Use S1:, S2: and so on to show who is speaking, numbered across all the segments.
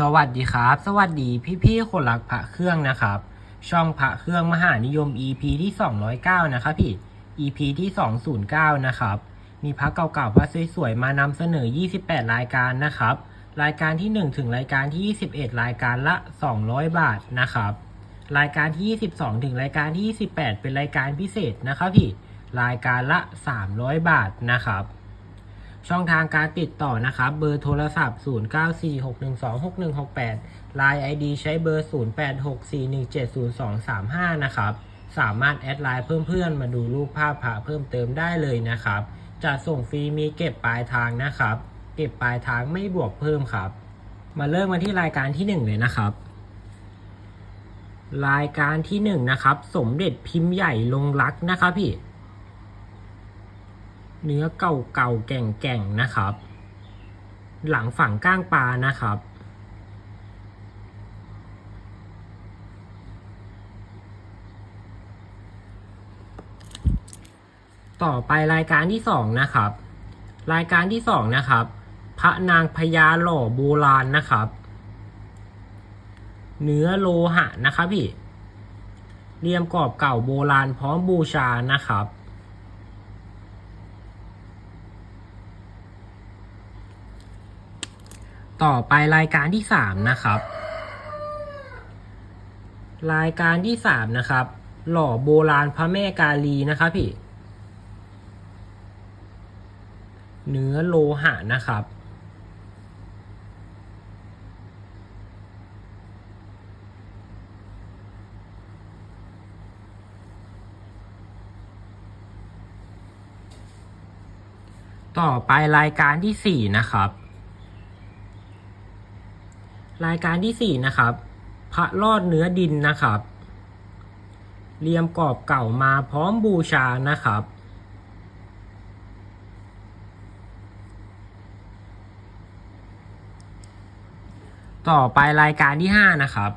S1: สวัสดีครับ สวัสดีพี่ๆคนรักพระเครื่องนะครับ ช่องพระเครื่องมหานิยม EP ที่ 209 นะครับพี่ EP ที่ 209 นะครับ มีพระเก่าๆพระสวยๆมานำเสนอ 28 รายการนะครับ รายการที่ 1 ถึงรายการที่ 21 รายการละ 200 บาทนะครับ รายการที่ 22 ถึงรายการที่ 28 เป็นรายการพิเศษนะครับพี่ รายการละ 300 บาทนะครับ ช่องทางการติดต่อนะครับ เบอร์โทรศัพท์ 0946126168 Line ID ใช้เบอร์ 0864170235 นะครับ สามารถแอดไลน์เพิ่มเพื่อนมาดูรูปภาพพระเพิ่มเติมได้เลยนะครับ จะส่งฟรีมีเก็บปลายทางนะครับ เก็บปลายทางไม่บวกเพิ่มครับ มาเริ่มกันที่รายการที่ 1 เลยนะครับ รายการที่ 1 นะครับ สมเด็จพิมพ์ใหญ่ลงรักนะครับพี่ เนื้อเก่าเก่าแก่งแก่งนะครับ หลังฝั่งก้างปลานะครับ ต่อไปรายการที่สองนะครับ รายการที่สองนะครับ พระนางพญาหล่อโบราณนะครับ เนื้อโลหะนะครับพี่เรียมกรอบเก่าโบราณพร้อมบูชานะครับ ต่อไปรายการที่สามนะครับ รายการที่สามนะครับ หล่อโบราณพระแม่กาลีนะครับพี่ เนื้อโลหะนะครับต่อไปรายการที่สี่นะครับ รายการที่สี่นะครับ พระรอดเนื้อดินนะครับเรียมกรอบเก่ามาพร้อมบูชานะครับ ต่อไปรายการที่ห้านะครับ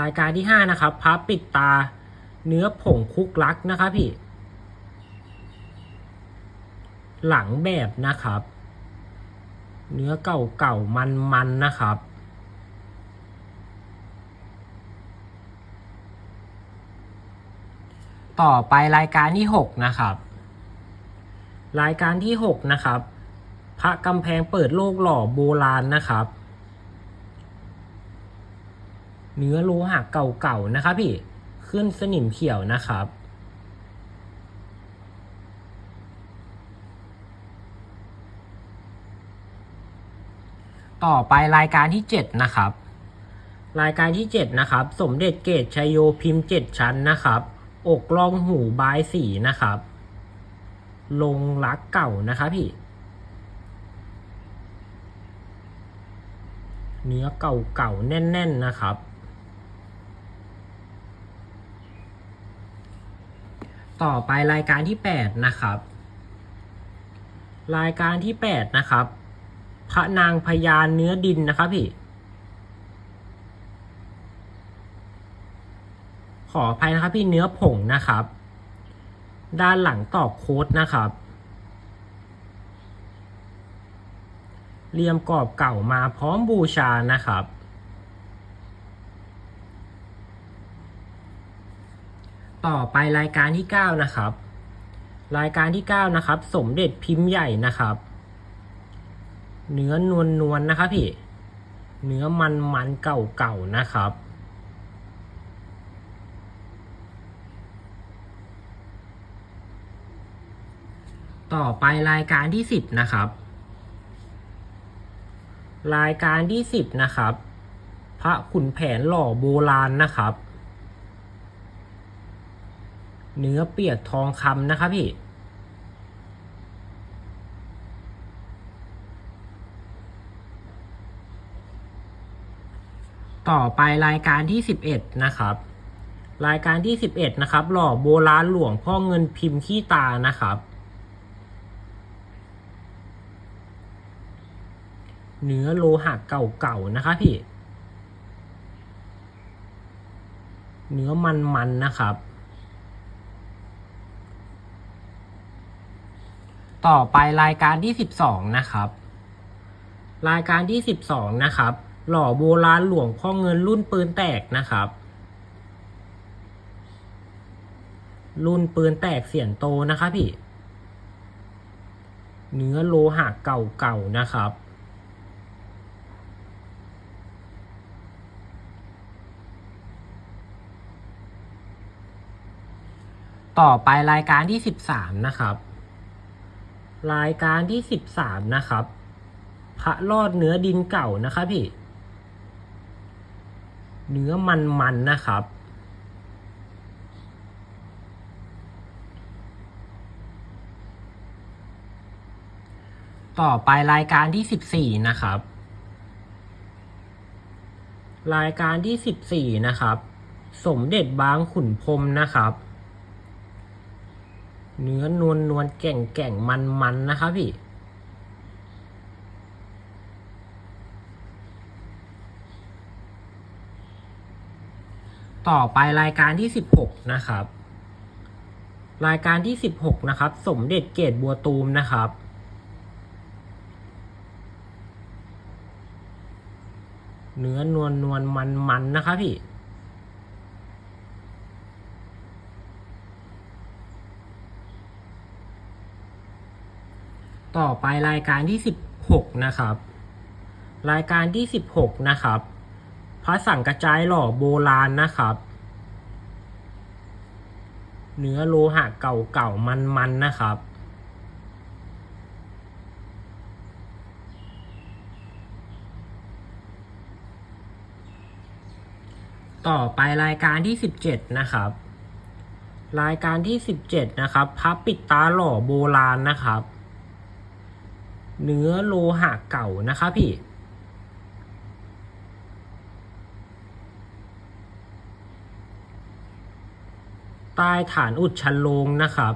S1: รายการที่ห้านะครับพระปิดตาเนื้อผงคุกลักนะครับพี่ หลังแบบนะครับ เนื้อเก่าเก่ามันมันนะครับ ต่อไปรายการที่หกนะครับ รายการที่หกนะครับ พระกำแพงเปิดโลกหล่อโบราณนะครับ เนื้อโลหะเก่าๆนะครับพี่ ขึ้นสนิมเขียวนะครับ ต่อไปรายการที่ 7 นะครับ รายการที่ 7 นะครับ สมเด็จเกตชัยโยพิมพ์ 7 ชั้นนะครับ อกรองหูบายสีนะครับ ลงรักเก่านะครับพี่ เนื้อเก่าๆแน่น ๆนะครับต่อไปรายการที่ 8 นะครับ รายการที่ 8 นะครับ พระนางพญาเนื้อดินนะครับพี่ ขออภัยนะครับพี่เนื้อผงนะครับ ด้านหลังตอกโค้ดนะครับเรียมกรอบเก่ามาพร้อมบูชานะครับ ต่อไปรายการที่ 9 นะครับ รายการที่ 9 นะครับ สมเด็จพิมพ์ใหญ่นะครับ เนื้อนวลนวลนะครับพี่ เนื้อมันมันๆเก่านะครับ ต่อไปรายการที่สิบนะครับ รายการที่สิบนะครับ พระขุนแผนหล่อโบราณนะครับ เนื้อเปียกทองคำนะครับพี่ ต่อไปรายการที่ 11 นะครับ รายการที่ 11 นะครับ หล่อโบราณหลวงพ่อเงินพิมพ์ขี้ตานะครับ เนื้อโลหะเก่าๆนะครับพี่ เนื้อมันๆนะครับ ต่อไปรายการที่ 12 นะครับ รายการที่สิบสองนะครับ หล่อโบราณหลวงพ่อเงินรุ่นปืนแตกนะครับ รุ่นปืนแตกเสียนโตนะครับพี่ เนื้อโลหะเก่าๆนะครับต่อไปรายการที่สิบสามนะครับ รายการที่สิบสามนะครับ พระรอดเนื้อดินเก่านะครับพี่ เนื้อมันๆนะครับ ต่อไปรายการที่สิบสี่นะครับ รายการที่สิบสี่นะครับ สมเด็จบางขุนพรมนะครับ เนื้อนวลนวลแก่งแก่งมันมันๆนะครับพี่ ต่อไปรายการที่สิบหกนะครับ รายการที่สิบหกนะครับ สมเด็จเกตบัวตูมนะครับ เนื้อนวลนวลมันมันนะครับพี่ต่อไปรายการที่สิบหกนะครับ รายการที่สิบหกนะครับ พระสังกระจายหล่อโบราณนะครับ เนื้อโลหะเก่าๆมันๆนะครับ ต่อไปรายการที่สิบเจ็ดนะครับ รายการที่สิบเจ็ดนะครับพระปิดตาหล่อโบราณนะครับ เนื้อโลหะเก่านะครับพี่ ใต้ฐานอุดชันลงนะครับ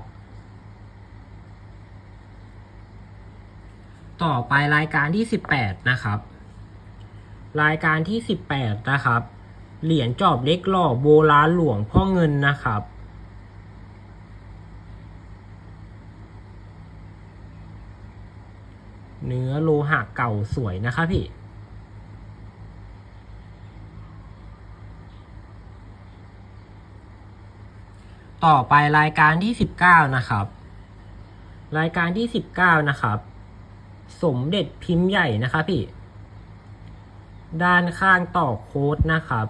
S1: ต่อไปรายการที่ 18 นะครับ รายการที่ 18 นะครับ เหรียญจอบเล็กหล่อโบราณหลวงพ่อเงินนะครับเนื้อโลหะเก่าสวยนะครับพี่ ต่อไปรายการที่สิบเก้านะครับ รายการที่สิบเก้านะครับ สมเด็จพิมพ์ใหญ่นะครับพี่ ด้านข้างต่อโค้ดนะครับ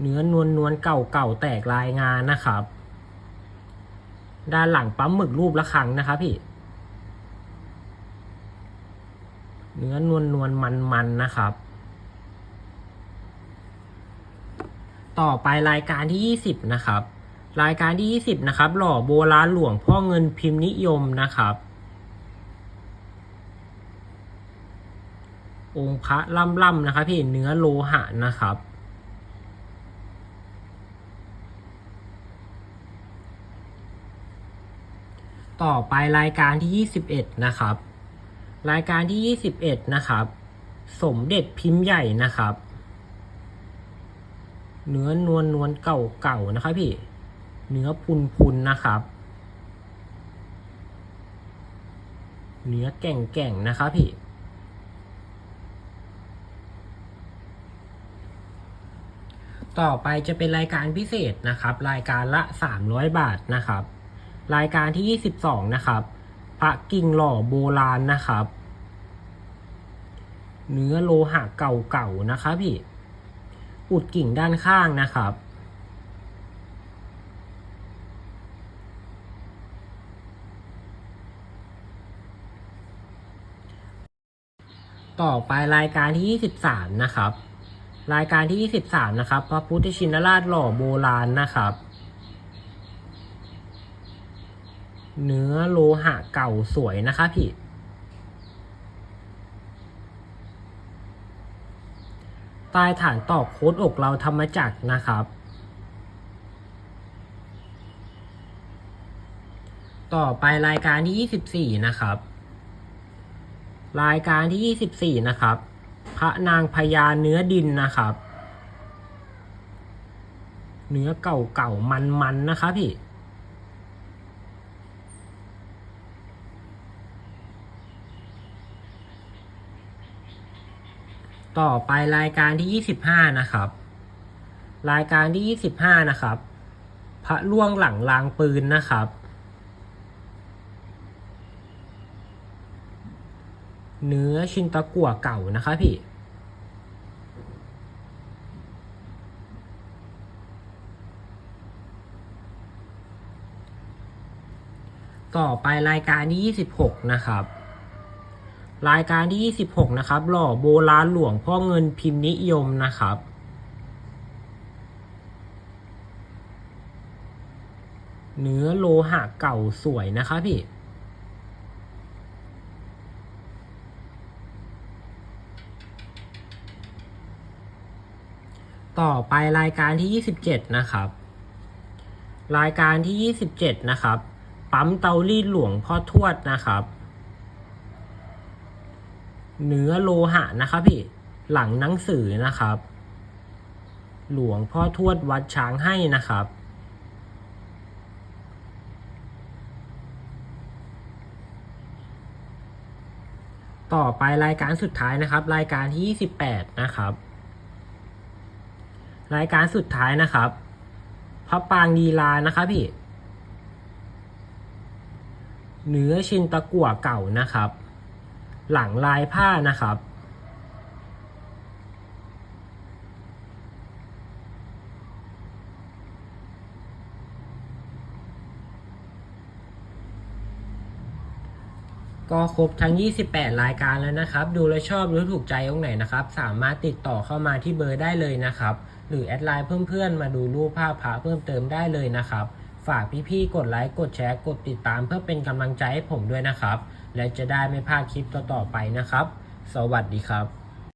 S1: เนื้อนวลนวลเก่าเก่าแตกลายงานนะครับ ด้านหลังปั๊มหมึกรูประฆังนะครับพี่ เนื้อนวลนวลมันมันนะครับ ต่อไปรายการที่ 20 นะครับ รายการที่ 20 นะครับ หล่อโบราณหลวงพ่อเงินพิมพ์นิยมนะครับ องค์พระล่ำๆนะครับพี่เนื้อโลหะนะครับต่อไปรายการที่ 21 นะครับ รายการที่ 21 นะครับ สมเด็จพิมพ์ใหญ่นะครับ เนื้อนวลนวลเก่าเก่านะครับพี่ เนื้อพุนพุนนะครับ เนื้อแก่งแก่งนะครับพี่ ต่อไปจะเป็นรายการพิเศษนะครับ รายการละ 300 บาทนะครับ รายการที่ 22 นะครับ พระกิ่งหล่อโบราณนะครับ เนื้อโลหะเก่าๆนะครับพี่ อุดกิ่งด้านข้างนะครับ ต่อไปรายการที่ 23 นะครับ รายการที่ 23 นะครับ พระพุทธชินราชหล่อโบราณนะครับ เนื้อโลหะเก่าสวยนะครับพี่ ใต้ฐานตอกโค้ดอกเราธรรมจักรนะครับ ต่อไปรายการที่ 24 นะครับ รายการที่ 24 นะครับ พระนางพญาเนื้อดินนะครับ เนื้อเก่าๆมันๆนะครับพี่ ต่อไปรายการที่ 25 นะครับ รายการที่ 25 นะครับ พระล่วงหลังลางปืนนะครับ เนื้อชินตะกั่วเก่านะคะพี่ต่อไปรายการที่ 26 นะครับ รายการที่ 26 นะครับ หล่อโบราณหลวงพ่อเงินพิมพ์นิยมนะครับ เนื้อโลหะเก่าสวยนะคะพี่ ต่อไปรายการที่ 27 นะครับ รายการที่ 27 นะครับ ปั๊มเตารีดหลวงพ่อทวดนะครับ เนื้อโลหะนะครับพี่หลังหนังสือนะครับ หลวงพ่อทวดวัดช้างให้นะครับ ต่อไปรายการสุดท้ายนะครับ รายการที่ 28 นะครับ รายการสุดท้ายนะครับพระปางลีลานะครับพี่ เนื้อชินตะกั่วเก่านะครับ หลังลายผ้านะครับ ก็ครบทั้ง 28 รายการแล้วนะครับ ดูแลชอบหรือถูกใจตรงไหนนะครับ สามารถติดต่อเข้ามาที่เบอร์ได้เลยนะครับ หรือแอดไลน์เพื่อนๆ มาดูรูปภาพพระเพิ่มเติมได้เลยนะครับ ฝากพี่ๆ กดไลค์ กดแชร์ กดติดตามเพื่อเป็นกำลังใจให้ผมด้วยนะครับ และจะได้ไม่พลาดคลิปต่อๆไปนะครับ สวัสดีครับ